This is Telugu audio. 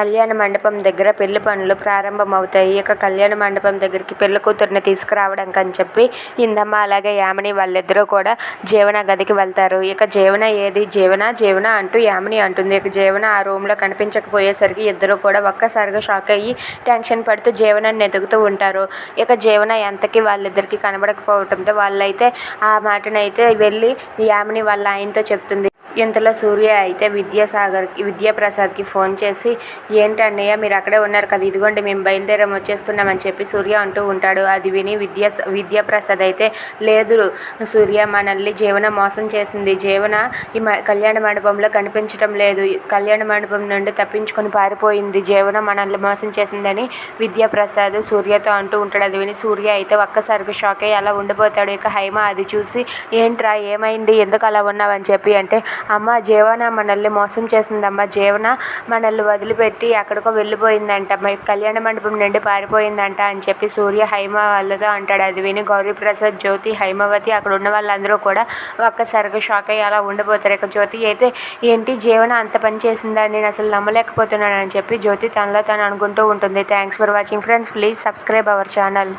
కళ్యాణ మండపం దగ్గర పెళ్ళి పనులు ప్రారంభమవుతాయి. ఇక కళ్యాణ మండపం దగ్గరికి పెళ్ళి కూతురుని తీసుకురావడం అని చెప్పి ఇందమ్మ అలాగే యామిని వాళ్ళిద్దరూ కూడా జీవన గదికి వెళ్తారు. ఇక జీవన ఏది జీవన జీవన అంటూ యామిని అంటుంది. ఇక జీవన ఆ రూమ్లో కనిపించకపోయేసరికి ఇద్దరూ కూడా ఒక్కసారిగా షాక్ అయ్యి టెన్షన్ పడుతూ జీవనాన్ని ఎదుగుతూ ఉంటారు. ఇక జీవన ఎంతకి వాళ్ళిద్దరికీ కనబడకపోవడంతో వాళ్ళైతే ఆ మాటనైతే వెళ్ళి యామిని వాళ్ళ ఆయనతో చెప్తుంది. ఇంతలో సూర్య అయితే విద్యాసాగర్కి విద్యాప్రసాద్కి ఫోన్ చేసి ఏంటన్నయ్య మీరు అక్కడే ఉన్నారు కదా ఇదిగోండి మేము బయలుదేరం వచ్చేస్తున్నామని చెప్పి సూర్య అంటూ ఉంటాడు. అది విని విద్యా విద్యాప్రసాద్ అయితే లేదు సూర్య మనల్ని జీవన మోసం చేసింది. జీవన ఈ మ కళ్యాణ మండపంలో కనిపించడం లేదు. కళ్యాణ మండపం నుండి తప్పించుకొని పారిపోయింది. జీవన మనల్ని మోసం చేసిందని విద్యాప్రసాద్ సూర్యతో అంటూ ఉంటాడు. అది విని సూర్య అయితే ఒక్కసారిగా షాక్ అయ్యి అలా ఉండిపోతాడు. ఇక హైమ అది చూసి ఏంట్రా ఏమైంది ఎందుకు అలా ఉన్నావని చెప్పి అంటే అమ్మ జీవన మనల్ని మోసం చేసిందమ్మ జీవన మనల్ని వదిలిపెట్టి ఎక్కడికో వెళ్ళిపోయిందంట కళ్యాణ మండపం నుండి పారిపోయిందంట అని చెప్పి సూర్య హైమ వాళ్ళతో అంటాడు. అది విని గౌరీప్రసాద్ జ్యోతి హైమవతి అక్కడ ఉన్న వాళ్ళందరూ కూడా ఒక్కసారిగా షాక్ అయ్యి అలా ఉండిపోతారు. ఇక జ్యోతి అయితే ఏంటి జీవన అంత పని చేసిందా నేను అసలు నమ్మలేకపోతున్నాను అని చెప్పి జ్యోతి తనలో తను అనుకుంటూ ఉంటుంది. Thanks for watching friends please subscribe our channel